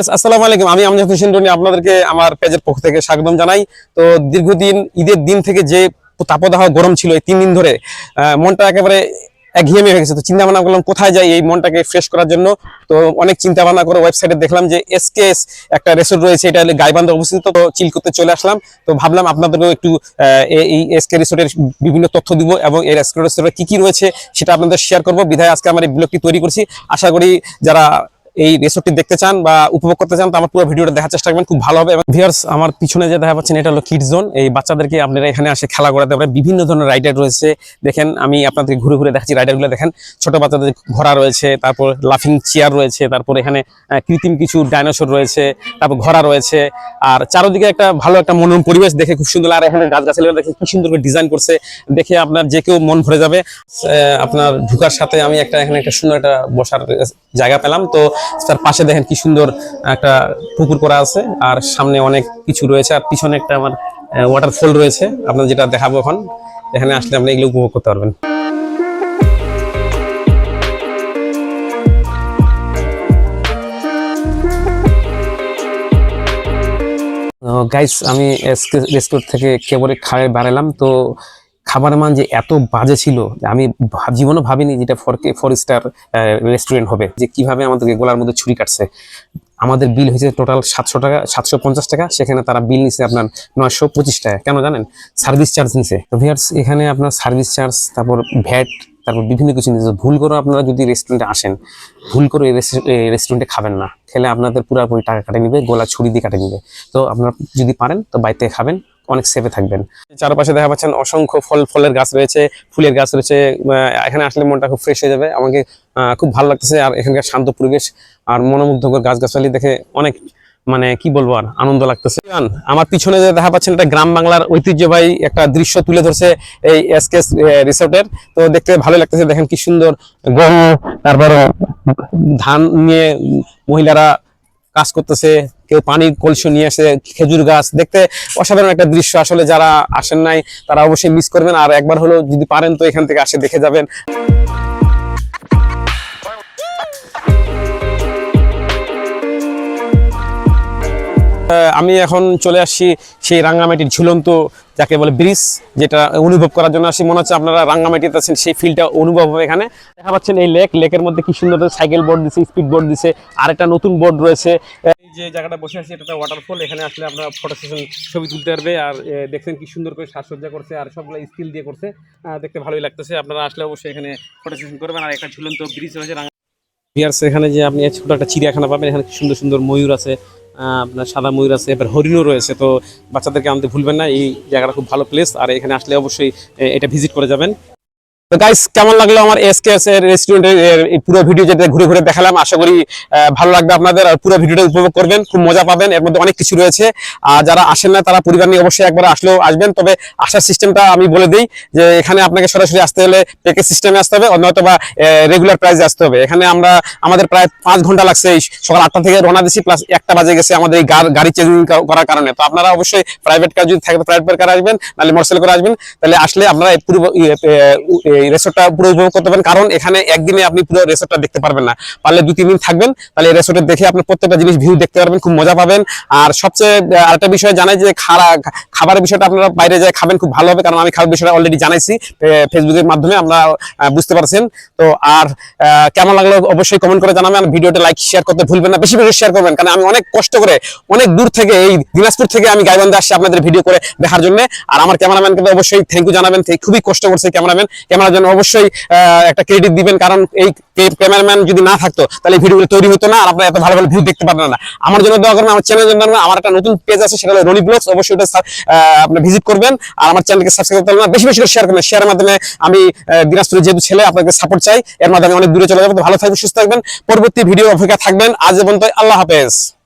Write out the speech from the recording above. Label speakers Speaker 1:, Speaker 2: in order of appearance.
Speaker 1: আসসালামু আলাইকুম। আমি আমজাদ হোসেন রনি আপনাদেরকে আমার পেজের পক্ষ থেকে স্বাগতম জানাই। তো দীর্ঘদিন, ঈদের দিন থেকে যে তাপদাহ গরম ছিল এই তিন দিন ধরে মনটা একেবারে একঘেয়েমি হয়ে গেছে। তো চিন্তা ভাবনা করলাম, কোথায় যাই এই মনটাকে ফ্রেশ করার জন্য? তো অনেক চিন্তা ভাবনা করে ওয়েবসাইটে দেখলাম যে এসকেএস একটা রেসোর্ট রয়েছে, এটা গাইবান্ধা অবস্থিত। তো চিল করতে চলে আসলাম। তো ভাবলাম আপনাদেরকেও একটু এই- এসকে রিসোর্টের বিভিন্ন তথ্য দিব এবং এই এসকে রিসোর্টে কি কি রয়েছে সেটা আপনাদের শেয়ার করব। বিধায় আজকে আমার এই ব্লগটি তৈরি করছি। আশা করি যারা এই রেসোর্টটি দেখতে চান বা উপভোগ করতে চান, তো আমার পুরো ভিডিওটা দেখার চেষ্টা করবেন। খুব ভালো হবে এবং ভিউয়ার্স আমার পিছনে যে দেখা পাচ্ছেন, এটা হলো কিড জোন এই বাচ্চাদেরকে আপনারা এখানে আসে খেলা করাতে পারেন। বিভিন্ন ধরনের রাইডার রয়েছে। দেখেন, আমি আপনাদেরকে ঘুরে ঘুরে দেখাচ্ছি রাইডারগুলো দেখেন, ছোট বাচ্চাদের ঘোড়া রয়েছে, তারপর লাফিং চেয়ার রয়েছে, তারপর এখানে কৃত্রিম কিছু ডাইনোসর রয়েছে, তারপর ঘোড়া রয়েছে। আর চারোদিকে একটা ভালো একটা মনোরম পরিবেশ দেখে খুব সুন্দর আর এখানে গাছ গাছালি দেখে কি সুন্দর করে ডিজাইন করছে। দেখে আপনার যে কেউ মন ভরে যাবে। আপনার ঢুকার সাথে আমি একটা, এখানে একটা সুন্দর একটা বসার, জায়গা পেলাম। তো তার পাশে দেখেন কি সুন্দর একটা পুকুর করা আছে, আর সামনে অনেক কিছু রয়েছে, আর পিছনে একটা আমার ওয়াটারফল রয়েছে আপনার যেটা দেখাবো এখন, এখানে আসলে আপনি এগুলো উপভোগ করতে পারবেন। গাইস আমি রেস্টুরেন্ট থেকে কেবলে খাবার বাড়ালাম তো খাবারের মান যে এত বাজে ছিল আমি জীবনও ভাবিনি যেটা ফোর কে ফোর স্টার রেস্টুরেন্ট হবে, যে কীভাবে আমাদেরকে গোলার মধ্যে ছুরি কাটছে। আমাদের বিল হয়েছে টোটাল সাতশো টাকা, সাতশো পঞ্চাশ টাকা, সেখানে তারা বিল নিছে আপনার নয়শো পঁচিশ টাকা। কেন জানেন? সার্ভিস চার্জ নিছে। তো ভিয়ার্স এখানে আপনার সার্ভিস চার্জ তারপর ভ্যাট তারপর বিভিন্ন কিছু নিচ্ছে ভুল করে আপনারা যদি রেস্টুরেন্টে আসেন, ভুল করে রেস্টুরেন্টে খাবেন না। খেলে আপনাদের পুরোপুরি টাকা কাটে নিবে, গোলা ছুরি দিয়ে কাটে নিবে। তো আপনারা যদি পারেন, তো বাড়িতে খাবেন। অনেক সেফে থাকবেন। চারপাশে দেখা পাচ্ছেন অসংখ্য ফল, ফলের গাছ রয়েছে, ফুলের গাছ রয়েছে। এখানে আসলে মনটা খুব ফ্রেশ হয়ে যাবে। আমাকে খুব ভালো লাগতেছে আর এখানকার শান্ত পরিবেশ আর মনোমুগ্ধকর গাছগাছালি দেখে অনেক মানে কি বলব আর, আনন্দ লাগতেছে। আমার পিছনে যে দেখা পাচ্ছেন একটা গ্রাম বাংলার ঐতিহ্যবাহী একটা দৃশ্য তুলে ধরছে এই এসকেস রিসোর্টের। তো দেখতে ভালো লাগতেছে, দেখেন কি সুন্দর গম তারপর ধান নিয়ে মহিলারা কাজ করতেছে, কেউ পানির কলসি নিয়ে আসে, খেজুর গাছ। দেখতে অসাধারণ একটা দৃশ্য। আসলে যারা আসেন নাই, তারা অবশ্যই মিস করবেন। আর একবার হলো যদি পারেন তো এখান থেকে আসে, দেখে যাবেন। আমি এখন চলে আসছি সেই রাঙ্গামাটির ঝুলন্ত, যাকে বলে ব্রিজ, যেটা অনুভব করার জন্য আসি। মনে হচ্ছে আপনারা রাঙ্গামাটিতে আছেন, সেই ফিলটা অনুভব হবে এখানে। দেখা পাচ্ছেন এই লেক, লেকের মধ্যে কি সুন্দর সাইকেল বোর্ড দিছে, স্পিড বোর্ড দিছে আর একটা নতুন বোর্ড রয়েছে। যে জায়গাটা বসে আছি এটা ওয়াটারফল এখানে আসলে আপনারা ফটো সেশন ছবি তুলতে পারবে, আর দেখছেন কি সুন্দর করে সাজসজ্জা করছে, আর সবগুলো স্টিল দিয়ে করছে। দেখতে ভালোই লাগতেছে, আপনারা আসলে অবশ্যই এখানে ফটো সেশন করবেন, আর একটা ঝুলন্ত ব্রিজ রয়েছে রাঙ্গা এখানে যে আপনি ছোট একটা চিড়িয়াখানা পাবেন, এখানে সুন্দর সুন্দর ময়ূর আছে আপনার সাদা ময়ূর আছে, এবার হরিণও রয়েছে, তো বাচ্চাদেরকে আনতে ভুলবেন না, এই জায়গাটা খুব ভালো প্লেস আর এখানে আসলে অবশ্যই এটা ভিজিট করে যাবেন। তো গাইস কেমন লাগল আমার এস এসকেএস এর রেস্টুরেন্টের পুরো ভিডিও যেটা ঘুরে ঘুরে দেখালাম? আশা করি ভালো লাগবে আপনাদের আর পুরো ভিডিওটা উপভোগ করবেন, খুব মজা পাবেন। এর মধ্যে অনেক কিছু রয়েছে। আর যারা আসেন না, তারা পরিবার নিয়ে অবশ্যই একবার আসলেও আসবেন। তবে আসার সিস্টেমটা আমি বলে দিই যে, এখানে আপনাকে সরাসরি আসতে হলে প্যাকেজ সিস্টেমে আসতে হবে নয়তো বা রেগুলার প্রাইসে আসতে হবে। এখানে আমরা, আমাদের প্রায় পাঁচ ঘণ্টা লাগছে এই সকাল আটটা থেকে রওনা দিছি প্লাস একটা বাজে গেছে আমাদের এই গাড়ি চেঞ্জিং করার কারণে। তো আপনারা অবশ্যই প্রাইভেট কার যদি থাকে প্রাইভেট কার আসবেন, নাহলে মোটরসাইকেল করে আসবেন। তাহলে আসলে আপনারা পুরো এই রেসোর্টটা পুরো উপভোগ করতে পারেন। কারণ এখানে একদিনে আপনি পুরো রেসোর্টটা দেখতে পারবেন না। পারলে দু তিন দিন থাকবেন। তাহলে এই রেসোর্টে দেখে আপনি প্রত্যেকটা জিনিস ভিউ দেখতে পারবেন, খুব মজা পাবেন। আর সবচেয়ে আরেকটা বিষয় জানাই যে খারা খাবারের বিষয়টা আপনারা বাইরে যায় খাবেন, খুব ভালো হবে, কারণ আমি খাবার বিষয়টা অলরেডি জানাইছি ফেসবুকের মাধ্যমে, আমরা বুঝতে পারছেন। তো আর কেমন লাগল অবশ্যই কমেন্ট করে জানাবেন ভিডিওটা লাইক শেয়ার করতে ভুলবেন না, বেশি বেশি শেয়ার করবেন, কারণ আমি অনেক কষ্ট করে, অনেক দূর থেকে এই দিনাজপুর থেকে আমি গাইবান্ধে আসছি আপনাদের ভিডিও করে দেখার জন্য। আর আমার ক্যামেরাম্যানকে অবশ্যই থ্যাংক ইউ জানাবেন খুবই কষ্ট করছে ক্যামেরাম্যান ক্যামেরার জন্য অবশ্যই একটা ক্রেডিট দিবেন, কারণ এই ক্যামেরাম্যান যদি না থাকতো, তাহলে এই ভিডিওগুলো তৈরি হতো না, আর আপনারা এত ভালো ভালো ভিউ দেখতে পারবেন না। আমার জন্য দোয়া করবেন, আমার চ্যানেল জন্য আমার একটা নতুন পেজ আছে, সেটা হলো রনি ব্লগস অবশ্যই ওটা সা- আহ, আপনি ভিজিট করবেন। আর আমার চ্যানেলকে সাবস্ক্রাইব করতে না। বেশি বেশি করে শেয়ার করবেন। শেয়ারের মাধ্যমে আমি দিনাজপুরে দিনাজপুরের যেহেতু ছেলে আপনাকে সাপোর্ট চাই। এর মাধ্যমে অনেক দূরে চলে যাব। ভালো থাকবেন সুস্থ থাকবেন। পরবর্তী ভিডিও অপেক্ষা থাকবেন। আজ পর্যন্ত আল্লাহ হাফেজ।